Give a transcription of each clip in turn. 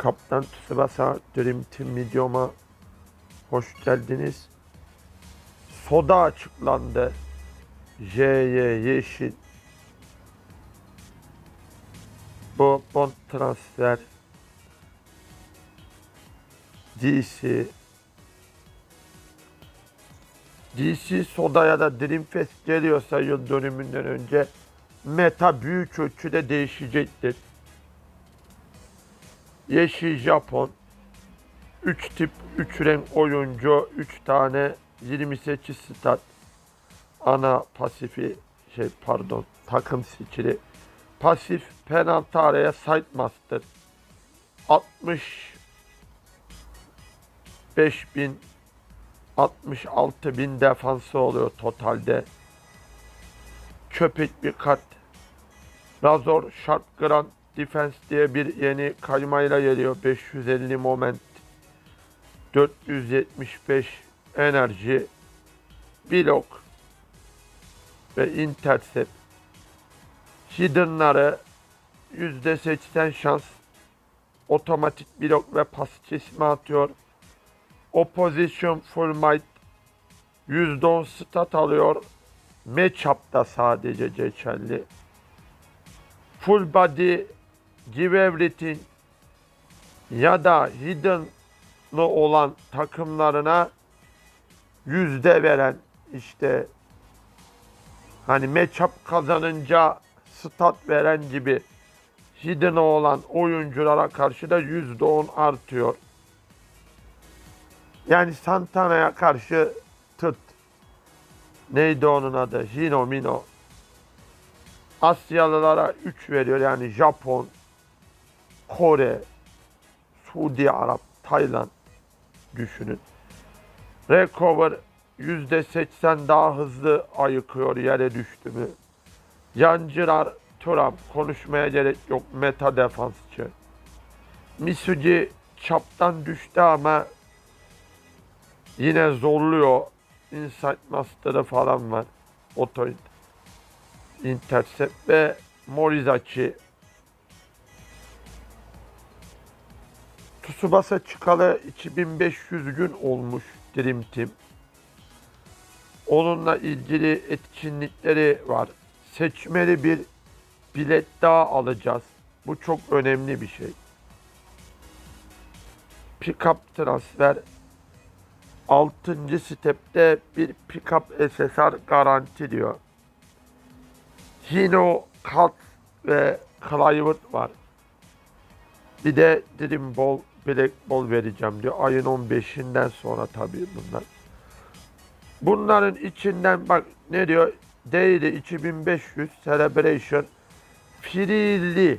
Kaptan Tsubasa Dream Team videoma hoş geldiniz. Soda açıklandı. JY Yeşil. Bu bond transfer. DC. DC Soda ya da Dreamfest geliyorsa yıl dönümünden önce meta büyük ölçüde değişecektir. Yeşil Japon. 3 tip 3 renk oyuncu, 3 tane 28 stat. Ana pasifi şey pardon takım stili. Pasif penaltı araya side master. 60 5000 66 bin defansı oluyor totalde. Köpek bir kart. Razor Sharp Grand Defense diye bir yeni kaymayla geliyor. 550 moment. 475 enerji. Blok. Ve intercept. Hidden'ları %80 şans. Otomatik blok ve pas kesme atıyor. Opposition full might %10 stat alıyor. Matchup'ta sadece geçerli. Full body give ya da hidden'lı olan takımlarına yüzde veren işte hani matchup kazanınca stat veren gibi hidden olan oyunculara karşı da yüzde on artıyor. Yani Santana'ya karşı tıt. Neydi onun adı? Hino Mino. Asyalılara 3 veriyor. Yani Japon, Kore, Suudi Arap, Tayland düşünün. Recover %80 daha hızlı ayıkıyor yere düştü mü. Yancılar, Turam konuşmaya gerek yok. Meta defansçı. Misugi çaptan düştü ama yine zorluyor. Insight Master'ı falan var. Oto Intercept ve Morizachi. Tsubasa çıkalı 2500 gün olmuş Dream Team. Onunla ilgili etkinlikleri var. Seçmeli bir bilet daha alacağız. Bu çok önemli bir şey. Pickup transfer 6. stepte bir pickup SSR garanti diyor. Hino, Kat ve Clivert var. Bir de Dream Ball, Black Ball vereceğim diyor. Ayın 15'inden sonra tabii bunlar. Bunların içinden bak ne diyor? Daily 2500 Celebration Freely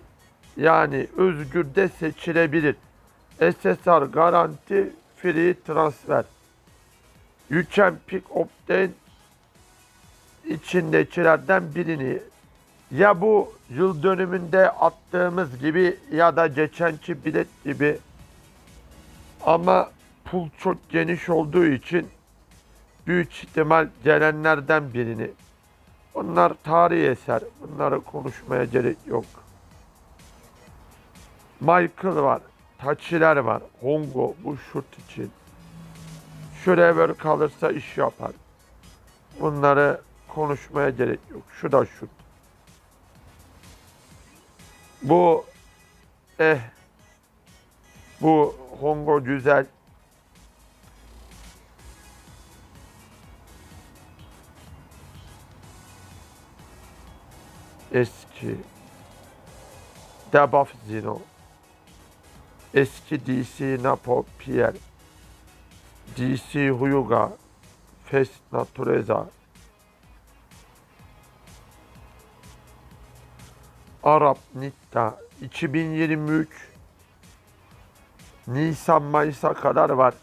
yani özgürde seçilebilir. SSR garanti free transfer. You can pick then içindekilerden birini ya bu yıl dönümünde attığımız gibi ya da geçenki bilet gibi ama pul çok geniş olduğu için büyük ihtimal gelenlerden birini. Bunlar tarihi eser. Bunları konuşmaya gerek yok. Michael var. Taçiler var. Hongo bu şut için. Şuraya kalırsa iş yapar. Bunları konuşmaya gerek yok. Şu da şut. Bu eh bu Hongo güzel. Eski. Debuff Zeno. Eski DC Napo Pierre. DC Huyuga. Fest Natureza. Arap Nitta. 2023 Nisan Mayıs'a kadar var.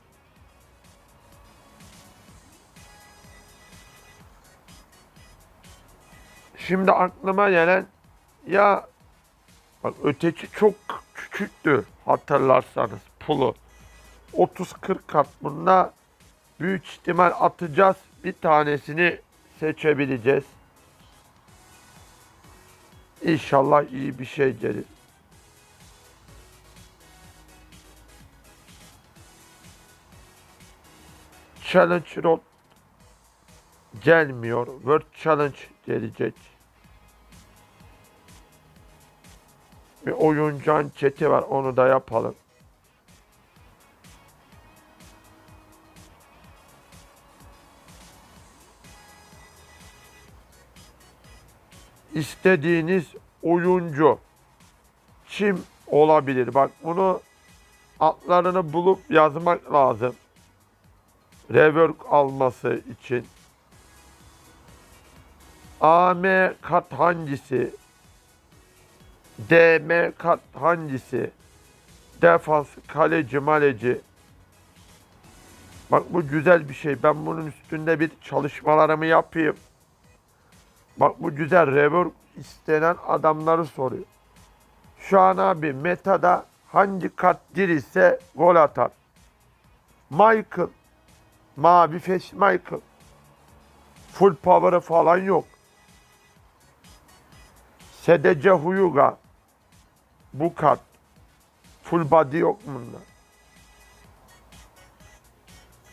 Şimdi aklıma gelen ya bak öteki çok küçüktü hatırlarsanız pulu. 30-40 kat bunda büyük ihtimal atacağız. Bir tanesini seçebileceğiz. İnşallah iyi bir şey gelir. Challenge Road gelmiyor. World Challenge gelecek. Bir oyuncu anketi var. Onu da yapalım. İstediğiniz oyuncu kim olabilir? Bak bunu adlarını bulup yazmak lazım. Rework alması için. AM kat hangisi? DM kat hangisi? Defans, kaleci, maleci. Bak bu güzel bir şey. Ben bunun üstünde bir çalışmalarımı yapayım. Bak bu güzel rework istenen adamları soruyor. Şu an abi metada hangi kart dirirse gol atar. Michael. Mavi feş Michael. Full power'ı falan yok. Sedece Huyuga. Bu kart. Full body yok bunda.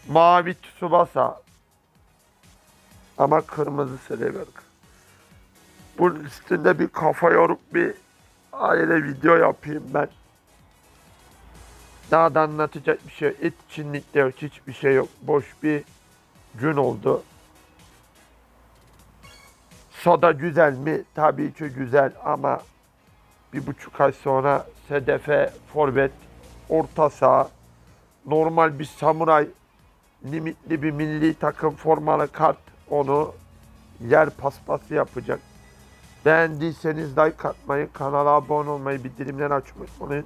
Mavi Tsubasa. Ama kırmızı rework. Bunun üstünde bir kafa yorup bir aile video yapayım ben. Daha da anlatacak bir şey yok. Etkinlikte yok. Hiçbir şey yok. Boş bir gün oldu. Soda güzel mi? Tabii ki güzel ama bir buçuk ay sonra Sedefe, Forvet, Orta Saha, normal bir samuray, limitli bir milli takım formalı kart onu yer paspası yapacak. Beğendiyseniz like atmayı, kanala abone olmayı, bildirimleri açmayı unutmayın.